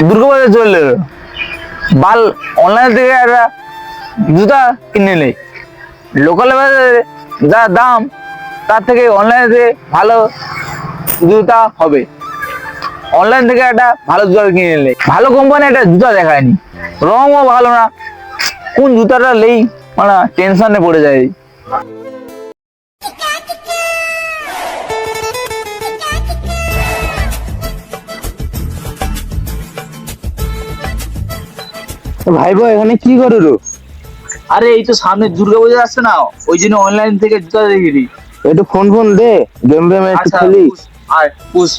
দুর্গাবাজার চললে বাল অনলাইন থেকে একটা জুতা কিনে নেই। লোকাল বাজারে যা দাম, তার থেকে অনলাইনে ভালো জুতা হবে। অনলাইন থেকে একটা ভালো জুতা কিনে নিলে ভালো কোম্পানি একটা জুতা দেখায়নি। রঙও ভালো না। কোন জুতাটা নেই মানে টেনশনে পড়ে যায়। ভাইবো এখানে কি করে আরে এই তো সামনে দুর্গা পূজা আসছে না। ওই জন্য অনলাইন থেকে জুতা দেখি একটু ফোন ফোন দে গেম ফেম একটু আচ্ছা খেলি। পুষ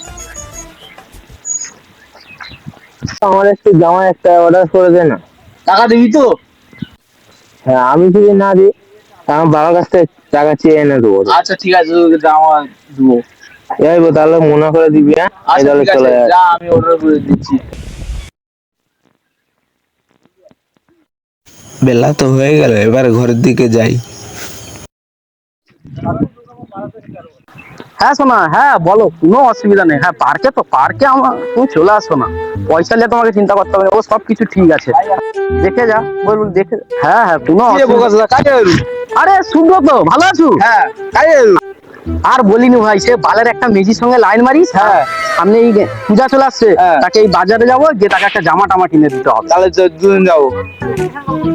আমার একটু জামা একটা অর্ডার করে দে না। টাকা দিবি তো? হ্যাঁ আমি যদি না দিই আমার বাবার কাছ থেকে টাকা চেয়ে এনে দেবো। আচ্ছা ঠিক আছে জামা দেবো। যাইবো তাহলে মনে করে দিবি হ্যাঁ? আচ্ছা তাহলে চলে যা। আমি অর্ডার করে দিচ্ছি। বেলা তো হয়ে গেল এবার ঘরের দিকে যাই। হ্যাঁ শোনা হ্যাঁ বলো কোনো অসুবিধা নেই। হ্যাঁ পার্কে তো পার্কে আমার তুমি চলে আসো না। পয়সা নিয়ে তোমাকে চিন্তা করতে হবে ও সব কিছু ঠিক আছে। দেখে যা বলুন দেখে হ্যাঁ হ্যাঁ কোনো কি রে অসুবিধা- বোকাচোদা, কাজে এলু? ভালো আছো? হ্যাঁ? আর বলিনি ভাই সে বালের একটা মেজির সঙ্গে লাইন মারিস হ্যাঁ? সামনে এই পূজা চলে আসছে হ্যাঁ। তাকে এই বাজারে যাব যে তাকে একটা জামা টামা কিনে দিতে হবে। তাহলে দুজন যাব।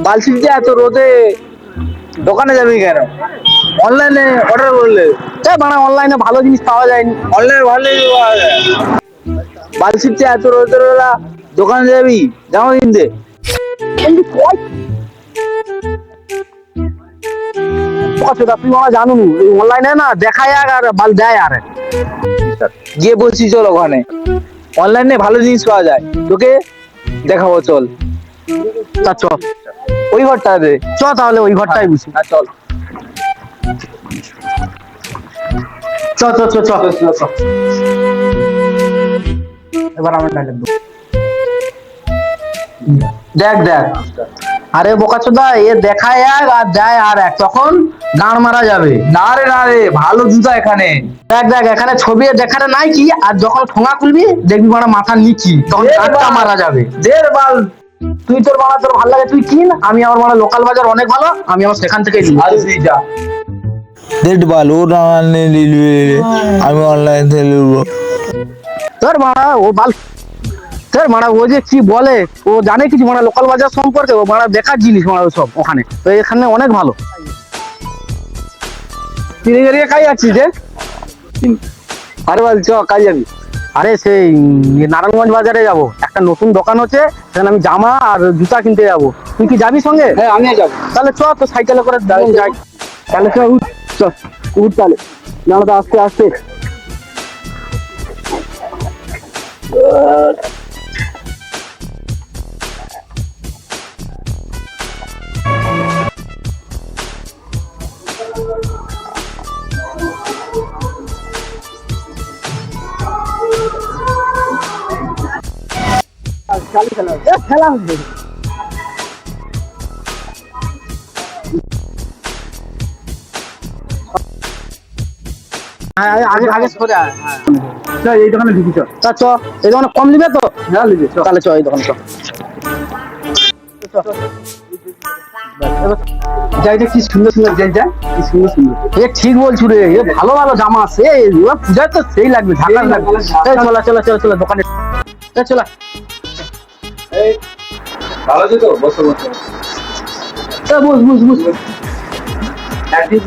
বালছি যে এত রোদে? দোকানে যাবি কেন? অনলাইনে অর্ডার করলে। এ বানা অনলাইনে ভালো জিনিস পাওয়া যায়নি। অনলাইনে ভালো জিনিস পাওয়া যায়। বালছির যে এত রোদের বেলা দোকানে যাবি? জামা কিনতে। আচ্ছা তুই আমার জানো অনলাইনে না দেখায় আর বাল দেয় আর। গিয়ে বলছি চল ওখানে। অনলাইনে ভালো জিনিস পাওয়া যায়। তোকে দেখাবো চল। তা চ। ওই ঘরটাতে চ তাহলে ওই ঘরটাই বুঝি হ্যাঁ চল। চ চ চ চ। এবার আমার ডায়লগ দেখ দেখ। আরে বোকাচোদা এ দেখায় এক আর যায় আর এক। তখন গান মারা যাবে। না রে না রে ভালো জুতা এখানে। দেখ দেখ এখানে ছবি দেখারে নাই কি? আর যখন ঠোঙা খুলবি দেখবি মানে মাথা নিচি। তখন এ মারা যাবে। দের বাল। তুই তোর মারা তোর ভালো লাগে তুই কিন। আমি আমার মানে লোকাল বাজার অনেক ভালো আমি আমার সেখান থেকে নিই। আসবি যা। দেখ বাল ও অনলাইনে নিলবে আমি অনলাইন থেকে নিলবো তোর মারা ও বাল তোর মারা ও যে কি বলে ও জানে কিছু মানে লোকাল বাজার সম্পর্কে ও মারা দেখার জিনিস মারা সব ওখানে। তো এখানে অনেক ভালো। তিনে গেরিয়ে কাজ আছিস রে? আরে বল চ কাজ যাবি আরে সেই নারায়ণগঞ্জ বাজারে যাব। একটা নতুন দোকান হচ্ছে সেখানে আমি জামা আর জুতা কিনতে যাব। তুই কি যাবি সঙ্গে? হ্যাঁ আমি যাব। তাহলে চ তো সাইকেলে করে যাই তাহলে চ উঠ চ উঠ তাহলে। নাহলে আস্তে আস্তে। হ্যাঁ, আগে আগে সরে আয়, হ্যাঁ। এই দোকানে ঢুকি চ। তা চ এই দোকানে কম নিবে তো? হ্যাঁ তাহলে চ এই দোকানে চ। কি সুন্দর সুন্দর কি সুন্দর এ ঠিক বলছু রে এ ভালো ভালো জামা আছে পূজায় তো সেই লাগবে ঝাঁকার লাগবে। চলা চলা চলা চলা দোকানে। চলা। এই ভালো আছে তো? বসো বসো। এই বুঝ বুঝ বুঝ একদিন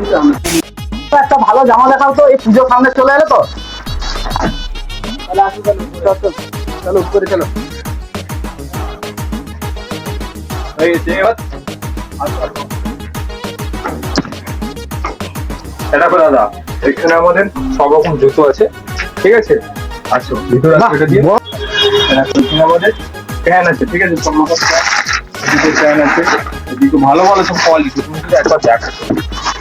একটা ভালো জামা দেখাও তো এই পুজো সামনে চলে এলো তো। তাহলে চলো চল চল। এই এবার। এটা দাদা এখানে আমাদের সব রকম জুতো আছে। ঠিক আছে? আসো ভিতরে আসো এটা দিয়ে। আমাদের প্যান আছে ঠিক আছে? রকম প্যান এদিকে আছে এদিকে ভালো ভালো সব কোয়ালিটি তুমি শুধু একবার দেখো।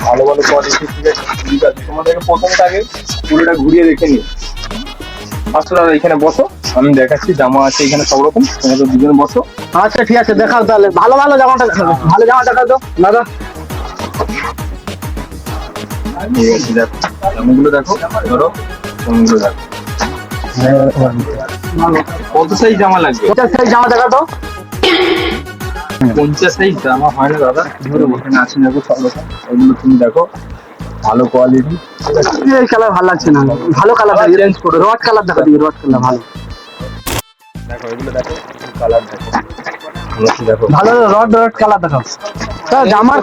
ভালো ভালো কোয়ালিটি ঠিক আছে? ঠিক আছে তোমাদেরকে প্রথমটা আগে পুরোটা ঘুরিয়ে দেখে নিও আসো দাদা এখানে বসো আমি দেখাচ্ছি জামা আছে এখানে সব রকম। তোমাদের দুজন বসো। আচ্ছা ঠিক আছে দেখাও তাহলে। ভালো ভালো জামাটা দেখাও ভালো জামা দেখাও তো দাদা। জামাগুলো দেখো ধরো জামাগুলো দেখো। কত সাইজ জামা লাগবে? এটা সেই জামা দেখা তো। পঞ্চাশ সাইজ জামা হয় না দাদা? ধরে ওখানে আছে দেখো ওগুলো তুমি দেখো ভালো কোয়ালিটি এই কালার ভালো লাগছে না। ভালো কালার চেঞ্জ করো রড কালার দেখা দিবি রড কালার ভালো। দেখো এগুলো দেখো কালার দেখো। ভালো রড রড কালার দেখাও। জামার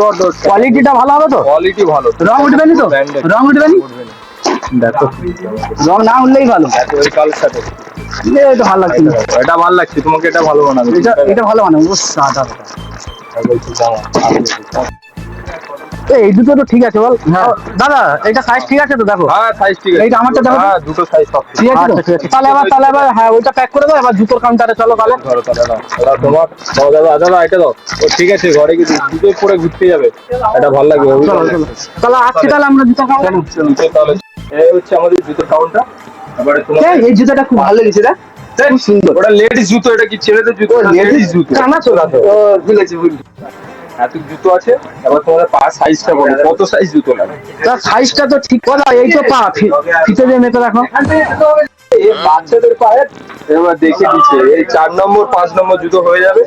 কোয়ালিটিটা ভালো হবে তো? কোয়ালিটি ভালো। রং উঠবে নি তো। রং উঠবে নি? দেখো। রং না উঠলেই ভালো। এই কালার সাথে। এটা ভালো লাগছে এটা ভালো লাগছে তোমাকে এটা ভালো বানাবে। এটা এটা ভালো ও সাদা। এই দুটো তো ঠিক আছে বল। দাদা এটা সাইজ ঠিক আছে তো? দেখো। হ্যাঁ সাইজ ঠিক আছে। এইটা আমারটা দেখো হ্যাঁ দুটো সাইজ সব ঠিক। আছে তো? তাহলে এবার তাহলে এবার হ্যাঁ ওইটা প্যাক করে দাও এবার জুতোর কাউন্টারে চলো তাহলে। ধরো তাহলে দাও। দাদা তোমার দাও দাদা দাদা এটা দাও। ও ঠিক আছে ঘরে গিয়ে দুটো পরে ঘুরতে যাবে। এটা ভালো লাগবে চলো চলো। তাহলে আসছি তাহলে আমরা জুতোর কাউন্টারে জুতো তাহলে এই হচ্ছে আমাদের জুতোর কাউন্টার এবারে তোমার এই জুতোটা খুব ভালো লেগেছে খুব সুন্দর। ওটা লেডিস জুতো এটা কি ছেলেদের জুতো? লেডিস জুতো? কানা চোরা তো। বুঝেছি বুঝেছি। এত জুতো আছে এবার তোমাদের পা সাইজটা বলো। কত সাইজ জুতো লাগে? তার সাইজটা তো ঠিক কথা এই তো পা ফিতে দিয়ে মেপে রাখো। এই বাচ্চাদের পায়ে এবার দেখে দিচ্ছে। এই চার নম্বর পাঁচ নম্বর জুতো হয়ে যাবে।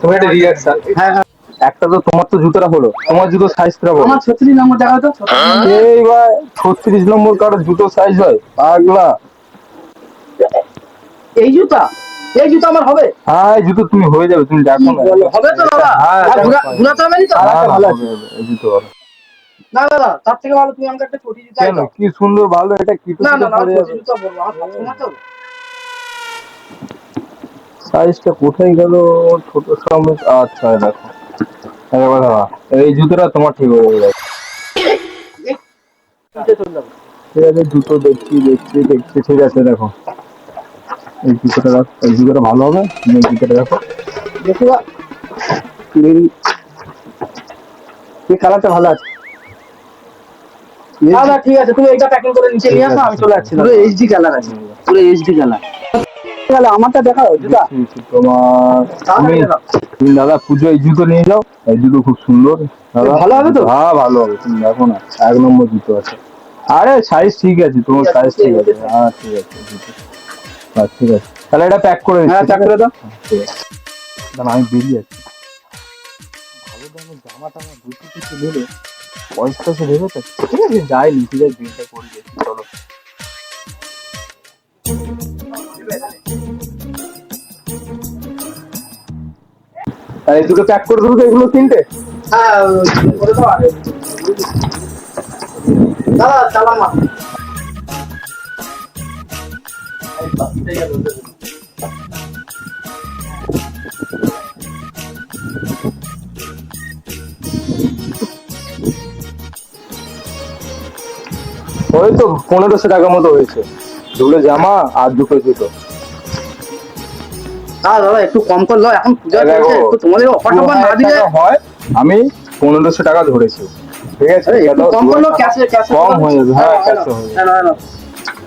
তুমি একটা রিয়াকশন হ্যাঁ হ্যাঁ। একটা তো তোমার তো জুতোটা হলো তোমার জুতো সাইজটা বলো। আমার ছত্রিশ নম্বর দেখা তো এইবার ছত্রিশ নম্বর কারও জুতো সাইজ হয়? পাগলা। এই জুতা এই জুতা আমার হবে। হ্যাঁ এই জুতো তুমি হয়ে যাবে তুমি দেখো না। হবে তো দাদা। হ্যাঁ, ঘুরাতে হবে নি। তো। হ্যাঁ, ভালো হবে, এই জুতো। না দাদা তার থেকে ভালো তুমি আমাকে একটা ছোটি জুতা কেন? কি সুন্দর ভালো এটা কি না না না ছোটি জুতা বলব আমার তো। সাইজটা কোথায় গেল? ছোট সামনে আচ্ছা দেখো। এই জুতোটা তোমার ঠিক হয়ে যাবে ঠিক আছে জুতো দেখছি দেখছি দেখছি ঠিক আছে দেখো। এই জুতোটা রাখ এই জুতোটা ভালো হবে? এই জুতোটা দেখো। এই কালারটা ভালো আছে। না না ঠিক আছে তুমি এইটা প্যাকিং করে নিচে নিয়ে আসো আমি চলে যাচ্ছি পুরো এইচডি কালার আছে। পুরো এইচডি কালার তাহলে আমারটা দেখাও জুতা। তোমার তুমি দাদা পুজো এই জুতো নিয়ে যাও। এই জুতো খুব সুন্দর। দাদা ভালো হবে তো? হ্যাঁ ভালো হবে। তুমি দেখো না এক নম্বর জুতো আছে। আরে সাইজ ঠিক আছে তোমার সাইজ ঠিক আছে। হ্যাঁ ঠিক আছে জুতো হ্যাঁ ঠিক আছে। তাহলে এটা প্যাক করে হ্যাঁ প্যাক করে দাও। ঠিক আছে। আমি বেরিয়ে আছি। ভালো দামের জামা টামা দুটো কিছু নিলে পয়সা সে ভেবে তো ঠিক আছে যাই আছে বিলটা করে দিয়েছি। আর এই দুটো প্যাক করে দেবো তো এগুলো তিনটে? হ্যাঁ দাদা চালান না ওই তো পনেরোশো টাকার মতো হয়েছে। দুটো জামা আর দুটো জুতো। হ্যাঁ দাদা একটু কম করে দাও এখন পূজা চলছে একটু তোমাদের অফার টফার না দিলে হয় আমি পনেরোশো টাকা ধরেছি ঠিক আছে? কম করল ক্যাশে ক্যাশে কম হয়ে যাবে হ্যাঁ ক্যাশে হয়ে যাবে। হ্যাঁ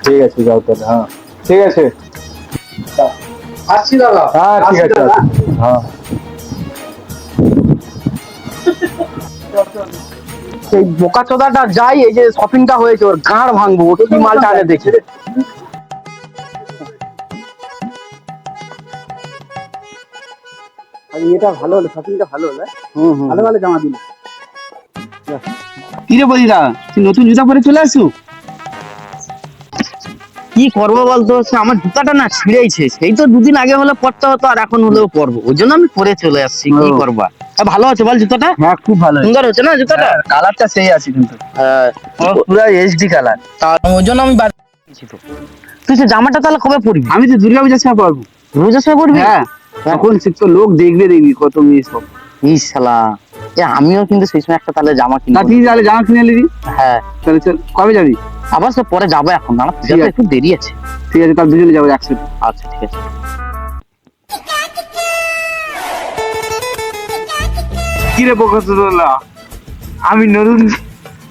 ঠিক আছে যাও তাহলে হ্যাঁ। ঠিক আছে? আসছি দাদা। হ্যাঁ ঠিক আছে হ্যাঁ। সেই বোকা চোদাটা যাই এই যে শপিংটা হয়েছে ওর গাঁড় ভাঙবো ওকে কি মালটা আগে দেখি। এটা ভালো হলো শপিংটা ভালো হলো ভালো ভালো জামা দিল। কি রে বলিরা তুই নতুন জুতা পরে চলে আসু? কি করব বলতো? সে আমার জুতাটা না ছিঁড়েইছে। সেই তো দুদিন আগে হলে পরতে হতো আর এখন হলেও পরবো। ওই জন্য আমি পরে চলে আসছি কি করবা? তা ভালো আছে বল জুতাটা? হ্যাঁ খুব ভালো সুন্দর হচ্ছে না জুতাটা? কালারটা সেই আছে কিন্তু। হ্যাঁ। পুরো এইচডি কালার। ওই জন্য আমি বাদ দিয়েছি তো। তুই সে জামাটা তাহলে কবে পরবি? আমি তো দুর্গা পূজার সময় পারব। রোজা সময় পরবি? হ্যাঁ। তখন সে তো লোক দেখবে দেখবি কত মেয়ে সব। শালা। এ আমিও কিন্তু সেই সময় একটা তাহলে জামা তা কিনবো তুই তাহলে জামা কিনে নিবি? হ্যাঁ। তাহলে চল কবে যাবি? আবার সে পরে যাব এখন না। একটু দেরি আছে। ঠিক আছে তাহলে দুজনে যাব একসাথে। আচ্ছা ঠিক আছে। কি রে বকতলা আমি নতুন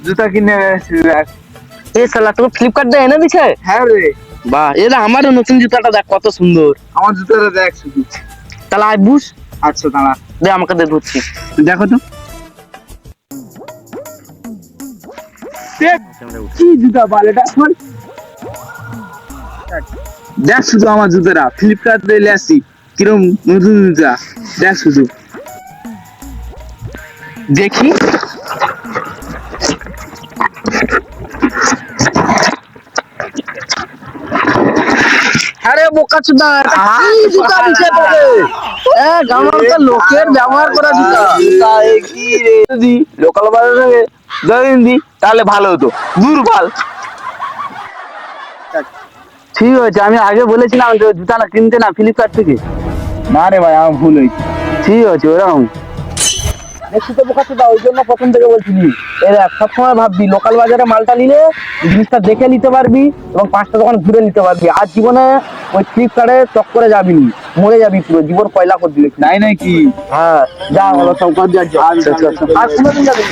জুতা কিনে এনেছি এ শালা তোকে ফ্লিপকার্ট দিয়ে এনে দিছে? হ্যাঁ রে। বাহ এ আমারও নতুন জুতাটা দেখ কত সুন্দর। আমার জুতাটা দেখ শুধু। তাহলে আয় বুঝ আচ্ছা দাঁড়া। দে আমাকে দে ধরছি। দেখো তো। কি? জুতা বালেটা দেখ শুধু আমার জুতারা ফ্লিপকার্ট দিয়ে আসছি। কিরম নতুন জুতা। দেখ শুধু। দেখি আরে বোকা চুদা কি জুতা দিছে তোকে এ গামার লোকের ব্যবহার করা জুতা। যদি লোকাল বাজার থেকে যদি দি তাহলে ভালো হতো। দুর্বল। ঠিক আছে আমি আগে বলেছিলাম যে জুতা না কিনতে না ফ্লিপকার্ট থেকে। না রে ভাই আমার ভুল হয়েছে। ঠিক আছে ওরকম। বোকা ওই জন্য প্রথম থেকে বলছিলি। এর সবসময় ভাববি লোকাল বাজারে মালটা নিলে জিনিসটা দেখে নিতে পারবি এবং পাঁচটা দোকান ঘুরে নিতে পারবি। আর জীবনে ওই ফ্লিপকার্টে চক্করে যাবি নি মরে যাবি পুরো জীবন পয়লা করে দিলে। নাই নাকি? হ্যাঁ যা হলো সব কাজ যা আর কোনোদিন যাবি